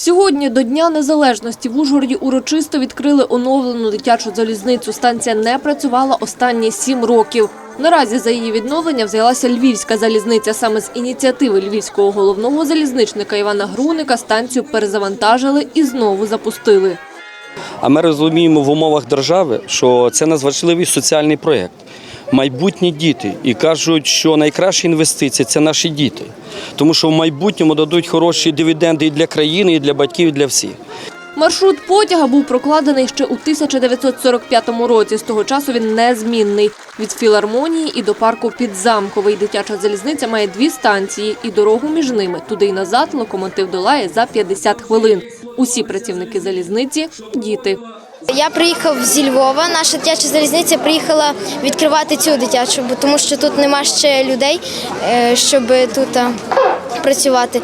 Сьогодні до Дня Незалежності в Ужгороді урочисто відкрили оновлену дитячу залізницю. Станція не працювала останні сім років. Наразі за її відновлення взялася Львівська залізниця. Саме з ініціативи львівського головного залізничника Івана Груника станцію перезавантажили і знову запустили. А ми розуміємо в умовах держави, що це надважливий соціальний проєкт. Майбутні діти і кажуть, що найкраща інвестиція це наші діти, тому що в майбутньому дадуть хороші дивіденди і для країни, і для батьків, і для всіх. Маршрут потяга був прокладений ще у 1945 році. З того часу він незмінний. Від філармонії і до парку Підзамковий. Дитяча залізниця має дві станції і дорогу між ними. Туди й назад локомотив долає за 50 хвилин. Усі працівники залізниці – діти. Я приїхав зі Львова. Наша дитяча залізниця приїхала відкривати цю дитячу, тому що тут нема ще людей, е, щоб тут працювати.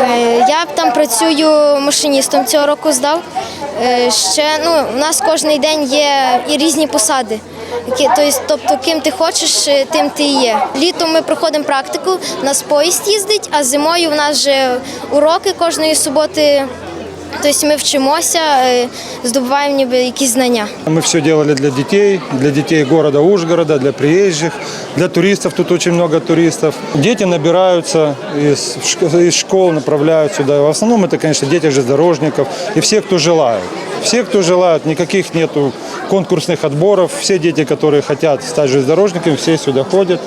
Е, Я там працюю машиністом цього року здав. Е, Ще ну, у нас кожен день є і різні посади. Тобто, ким ти хочеш, е, тим ти є. Літом ми проходимо практику, у нас поїзд їздить, а зимою у нас вже уроки кожної суботи. Тобто ми вчимося, е, здобуваємо ніби якісь знання. Мы все делали для детей, для детей города Ужгорода, для приезжих, для туристов. Тут очень много туристов. Дети набираются из, шк- из школ, направляют сюда. В основном это, конечно, дети железнодорожников и все, кто желают. Все, кто желают, никаких нету конкурсных отборов. Все дети, которые хотят стать железнодорожниками, все сюда ходят.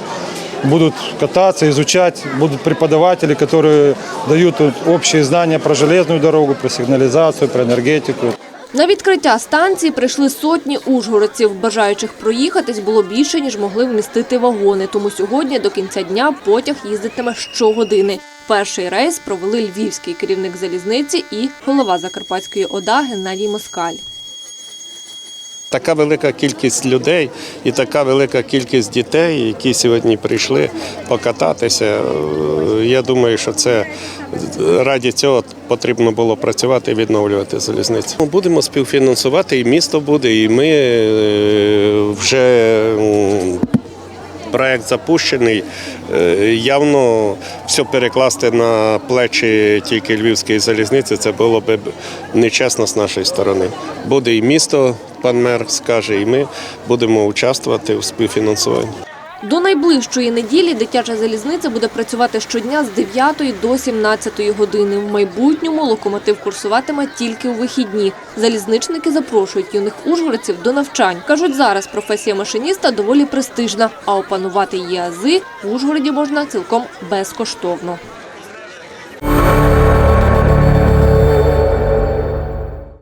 Будут кататься, изучать, будут преподаватели, которые дают общие знания про железную дорогу, про сигнализацию, про энергетику. На відкриття станції прийшли сотні ужгородців. Бажаючих проїхатись було більше, ніж могли вмістити вагони. Тому сьогодні до кінця дня потяг їздитиме щогодини. Перший рейс провели львівський керівник залізниці і голова Закарпатської ОДА Геннадій Москаль. Така велика кількість людей і така велика кількість дітей, які сьогодні прийшли покататися. е, Я думаю, що це раді цього потрібно було працювати і відновлювати залізницю. Ми Будемо співфінансувати, і місто буде, і ми е, вже проект запущений. Е, Явно все перекласти на плечі тільки львівської залізниці це було б нечесно з нашої сторони. Буде і місто, пан мер скаже, і ми будемо участвувати в співфінансуванні. До найближчої неділі дитяча залізниця буде працювати щодня з 9 до 17 години. В майбутньому локомотив курсуватиме тільки у вихідні. Залізничники запрошують юних ужгородців до навчань. Кажуть, зараз професія машиніста доволі престижна, а опанувати її ази в Ужгороді можна цілком безкоштовно.